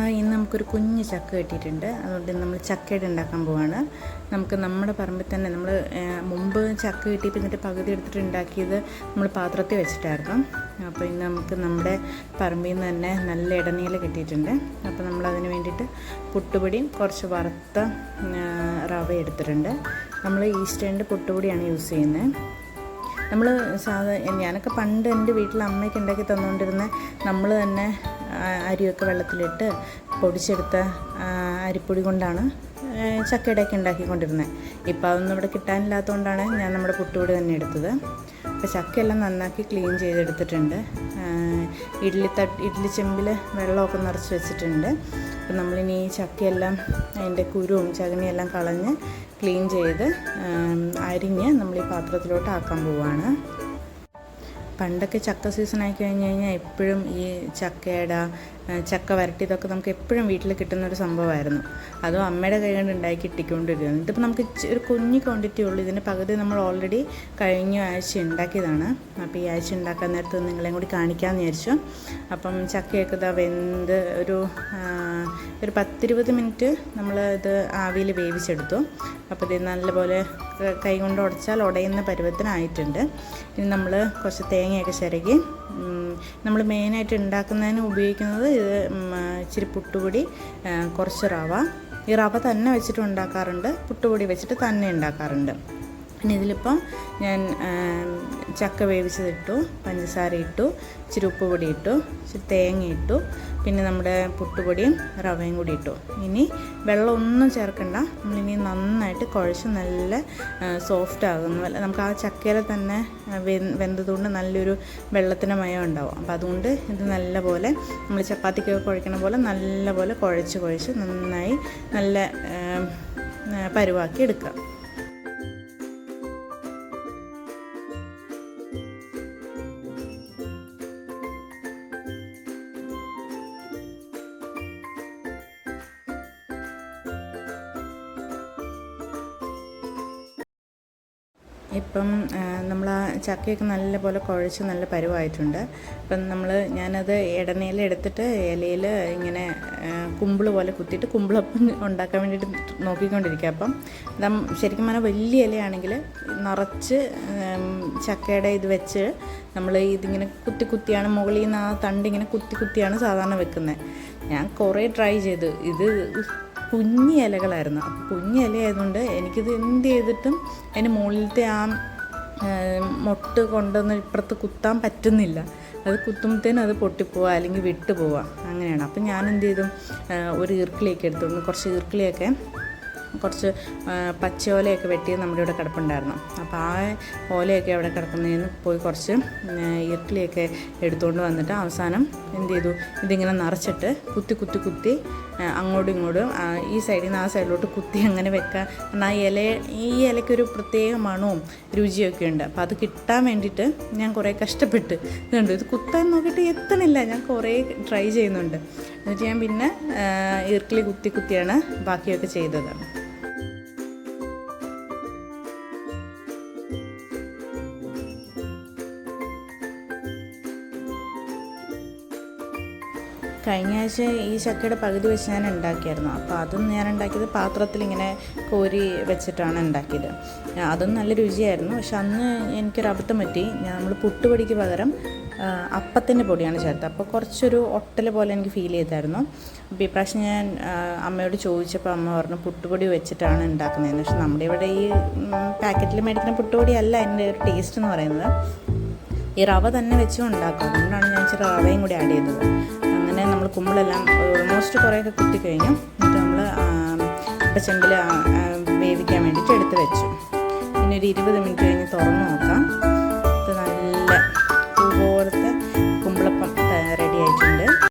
ആ ഇന്ന് നമുക്കൊരു കുഞ്ഞ് ചക്ക കിട്ടിയിട്ടുണ്ട്. അതുകൊണ്ട് നമ്മൾ ചക്കയുടെ ഉണ്ടാക്കാൻ പോവാണ്. നമുക്ക് നമ്മുടെ പറമ്പിൽ തന്നെ നമ്മൾ മുമ്പ് ചക്ക കിട്ടിയപ്പോൾ എന്നിട്ട് പകുതി എടുത്തിട്ട് ഉണ്ടാക്കിയത് നമ്മൾ പാത്രത്തിൽ വെച്ചിട്ടായിരുന്നു. അപ്പോൾ ഇന്ന് നമുക്ക് നമ്മുടെ പറമ്പിൽ നിന്ന് തന്നെ നല്ല ഇടനീല കിട്ടിയിട്ടുണ്ട്. അപ്പോൾ നമ്മൾ അതിന് വേണ്ടിയിട്ട് പുട്ടുപൊടിയും കുറച്ച് വറുത്ത റവ എടുത്തിട്ടുണ്ട്. നമ്മൾ ഈസ്റ്റേണിന്റെ പുട്ടുപൊടിയാണ് യൂസ് ചെയ്യുന്നത്. നമ്മൾ സാധാ ഞാനൊക്കെ പണ്ട് എന്റെ വീട്ടിൽ അമ്മയ്ക്ക് ഉണ്ടാക്കി തന്നുകൊണ്ടിരുന്ന നമ്മൾ തന്നെ അരിയൊക്കെ വെള്ളത്തിലിട്ട് പൊടിച്ചെടുത്ത അരിപ്പൊടി കൊണ്ടാണ് ചക്കയുടെയൊക്കെ ഉണ്ടാക്കിക്കൊണ്ടിരുന്നത് ഇപ്പോൾ അതൊന്നും ഇവിടെ കിട്ടാനില്ലാത്തതുകൊണ്ടാണ് ഞാൻ നമ്മുടെ പുട്ടുപൊടി തന്നെ എടുത്തത്. അപ്പോൾ ചക്കയെല്ലാം നന്നാക്കി ക്ലീൻ ചെയ്തെടുത്തിട്ടുണ്ട്. ഇഡ്ഡലി തട്ട് ഇഡ്ഡലി ചെമ്പിൽ വെള്ളമൊക്കെ നിറച്ച് വെച്ചിട്ടുണ്ട്. അപ്പം നമ്മളിനി ഈ ചക്കയെല്ലാം അതിന്റെ കുരുവും ചകനിയെല്ലാം കളഞ്ഞ് ക്ലീൻ ചെയ്ത് അരിഞ്ഞ് നമ്മൾ ഈ പാത്രത്തിലോട്ട് ആക്കാൻ പോവുകയാണ് പണ്ടൊക്കെ ചക്ക സീസൺ ആയി കഴിഞ്ഞ് കഴിഞ്ഞാൽ എപ്പോഴും ഈ ചക്കയുടെ ആ, വരട്ടി ഇതൊക്കെ നമുക്ക് എപ്പോഴും വീട്ടിൽ കിട്ടുന്ന ഒരു സംഭവമായിരുന്നു. അതും അമ്മയുടെ കൈ കൊണ്ട് ഉണ്ടാക്കി ഇട്ടിക്കൊണ്ടിരിക്കുന്നു ഇതിപ്പോൾ നമുക്ക് ഒരു കുഞ്ഞു ക്വാണ്ടിറ്റി ഉള്ളൂ. ഇതിന്റെ പകുതി നമ്മൾ ഓൾറെഡി കഴിഞ്ഞ ആഴ്ച ഉണ്ടാക്കിയതാണ്. അപ്പോൾ ഈ ആഴ്ച ഉണ്ടാക്കാൻ നേരത്ത് നിങ്ങളെയും കൂടി കാണിക്കാമെന്ന് വിചാരിച്ചു. അപ്പം ചക്കയൊക്കെ ഇതാ വെന്ത് ഒരു ഒരു പത്തിരുപത് മിനിറ്റ് നമ്മൾ ഇത് ആവിയിൽ വേവിച്ചെടുത്തു. അപ്പോൾ ഇത് നല്ലപോലെ കൈ കൊണ്ട് ഉടച്ചാൽ ഉടയുന്ന പരുവത്തിനായിട്ടുണ്ട്. ഇനി നമ്മൾ കുറച്ച് തേങ്ങയൊക്കെ ചിരകി നമ്മൾ മെയിനായിട്ട് ഉണ്ടാക്കുന്നതിന് ഉപയോഗിക്കുന്നത് ഇത് ഇച്ചിരി പുട്ടുപൊടി കുറച്ച് റവ. ഈ റവ തന്നെ വെച്ചിട്ട് ഉണ്ടാക്കാറുണ്ട്. പുട്ടുപൊടി വെച്ചിട്ട് തന്നെ ഉണ്ടാക്കാറുണ്ട്. പിന്നെ ഇതിലിപ്പം ഞാൻ ചക്ക വേവിച്ചതിട്ടു പഞ്ചസാര ഇട്ടു ഇച്ചിരി ഉപ്പുപൊടി ഇട്ടു ഇച്ചിരി തേങ്ങ ഇട്ടു പിന്നെ നമ്മുടെ പുട്ടുപൊടിയും റവയും കൂടി ഇട്ടു. ഇനി വെള്ളമൊന്നും ചേർക്കണ്ട. നമ്മളിനി നന്നായിട്ട് കുഴച്ച് നല്ല സോഫ്റ്റ് ആകുന്നു നമുക്ക് ആ ചക്കയിൽ തന്നെ വെന്തതുകൊണ്ട് നല്ലൊരു വെള്ളത്തിന്റെ മയം ഉണ്ടാവും. അപ്പോൾ അതുകൊണ്ട് ഇത് നല്ല പോലെ നമ്മൾ ചപ്പാത്തിക്കൊക്കെ കുഴക്കണ പോലെ നല്ല പോലെ കുഴച്ച് കുഴച്ച് നന്നായി നല്ല പരുവാക്കി എടുക്കുക. ഇപ്പം നമ്മൾ ആ ചക്കയൊക്കെ നല്ലപോലെ കുഴച്ച് നല്ല പരുവായിട്ടുണ്ട്. അപ്പം നമ്മൾ ഞാനത് ഇടനയില എടുത്തിട്ട് ഇലയിൽ ഇങ്ങനെ കുമ്പിൾ പോലെ കുത്തിയിട്ട് കുമ്പിളപ്പം ഉണ്ടാക്കാൻ വേണ്ടിയിട്ട് നോക്കിക്കൊണ്ടിരിക്കുക. അപ്പം ശരിക്കും പറഞ്ഞാൽ വലിയ ഇലയാണെങ്കിൽ നിറച്ച് ചക്കയുടെ ഇത് വെച്ച് നമ്മൾ ഇതിങ്ങനെ കുത്തി കുത്തിയാണ് മുകളിൽ നിന്ന് ആ തണ്ടിങ്ങനെ കുത്തി കുത്തിയാണ് സാധാരണ വെക്കുന്നത് ഞാൻ കുറേ ട്രൈ ചെയ്തു. ഇത് കുഞ്ഞി ഇലകളായിരുന്നു. അപ്പോൾ കുഞ്ഞി ഇലയായതുകൊണ്ട് എനിക്കിത് എന്ത് ചെയ്തിട്ടും അതിന് മുകളിലത്തെ ആ മൊട്ട് കൊണ്ടുവന്ന് ഇപ്പുറത്ത് കുത്താൻ പറ്റുന്നില്ല. അത് കുത്തുമ്പോഴത്തേനും അത് പൊട്ടിപ്പോവുക അല്ലെങ്കിൽ വിട്ടു പോവുക അങ്ങനെയാണ്. അപ്പം ഞാൻ എന്ത് ചെയ്തു ഒരു ഈർക്കിളിയൊക്കെ എടുത്തുകൊണ്ട് കുറച്ച് ഈർക്കിളിയൊക്കെ കുറച്ച് പച്ച ഓലയൊക്കെ വെട്ടി നമ്മുടെ ഇവിടെ കിടപ്പുണ്ടായിരുന്നു. അപ്പോൾ ആ ഓലയൊക്കെ അവിടെ കിടക്കുന്നതിന് പോയി കുറച്ച് ആ, ഈർക്കിളിയൊക്കെ എടുത്തുകൊണ്ട് വന്നിട്ട് അവസാനം എന്ത് ചെയ്തു? ഇതിങ്ങനെ നിറച്ചിട്ട് കുത്തി കുത്തി കുത്തി അങ്ങോട്ടും ഇങ്ങോട്ടും ഈ സൈഡിൽ നിന്ന് ആ സൈഡിലോട്ട് കുത്തി അങ്ങനെ വെക്കുക കാരണം ആ ഇല ഈ ഇലയ്ക്കൊരു പ്രത്യേക മണവും രുചിയൊക്കെ ഉണ്ട്. അപ്പോൾ അത് കിട്ടാൻ വേണ്ടിയിട്ട് ഞാൻ കുറേ കഷ്ടപ്പെട്ട് ഇതുണ്ട്. ഇത് കുത്താൻ നോക്കിയിട്ട് എത്തണില്ല. ഞാൻ കുറേ ട്രൈ ചെയ്യുന്നുണ്ട്. എന്നിട്ട് ഞാൻ പിന്നെ ഈർക്കിളി കുത്തി കുത്തിയാണ് ബാക്കിയൊക്കെ ചെയ്തത്. കഴിഞ്ഞ ആഴ്ച ഈ ചക്കയുടെ പകുതി വെച്ച് ഞാൻ ഉണ്ടാക്കിയായിരുന്നു. അപ്പോൾ അതും ഞാൻ ഉണ്ടാക്കിയത് പാത്രത്തിൽ ഇങ്ങനെ കോരി വെച്ചിട്ടാണ് ഉണ്ടാക്കിയത്. അതും നല്ല രുചിയായിരുന്നു. പക്ഷെ അന്ന് എനിക്കൊരു അബദ്ധം പറ്റി. ഞാൻ നമ്മൾ പുട്ടുപൊടിക്ക് പകരം അപ്പത്തിന്റെ പൊടിയാണ് ചേർത്തത്. അപ്പോൾ കുറച്ചൊരു ഒട്ടൽ പോലെ എനിക്ക് ഫീൽ ചെയ്തായിരുന്നു. അപ്പോൾ ഇപ്രാവശ്യം ഞാൻ അമ്മയോട് ചോദിച്ചപ്പോൾ അമ്മ പറഞ്ഞു പുട്ടുപൊടി വെച്ചിട്ടാണ് ഉണ്ടാക്കുന്നത് പക്ഷെ നമ്മുടെ ഇവിടെ ഈ പാക്കറ്റിൽ മേടിക്കുന്ന പുട്ടുപൊടി അല്ല എന്റെ ഒരു ടേസ്റ്റ് എന്ന് പറയുന്നത്. ഈ റവ തന്നെ വെച്ചും ഉണ്ടാക്കും. അതുകൊണ്ടാണ് ഞാൻ ഇച്ചിരി റവയും കൂടി ആഡ് ചെയ്തത്. കുമ്പിളെല്ലാം ഓൾമോസ്റ്റ് കുറേയൊക്കെ കുത്തി കഴിഞ്ഞു എന്നിട്ട് നമ്മൾ അപ്പച്ചെമ്പിൽ വേവിക്കാൻ വേണ്ടിയിട്ട് എടുത്ത് വെച്ചു. പിന്നെ ഒരു ഇരുപത് മിനിറ്റ് കഴിഞ്ഞ് തുറന്ന് നോക്കാം.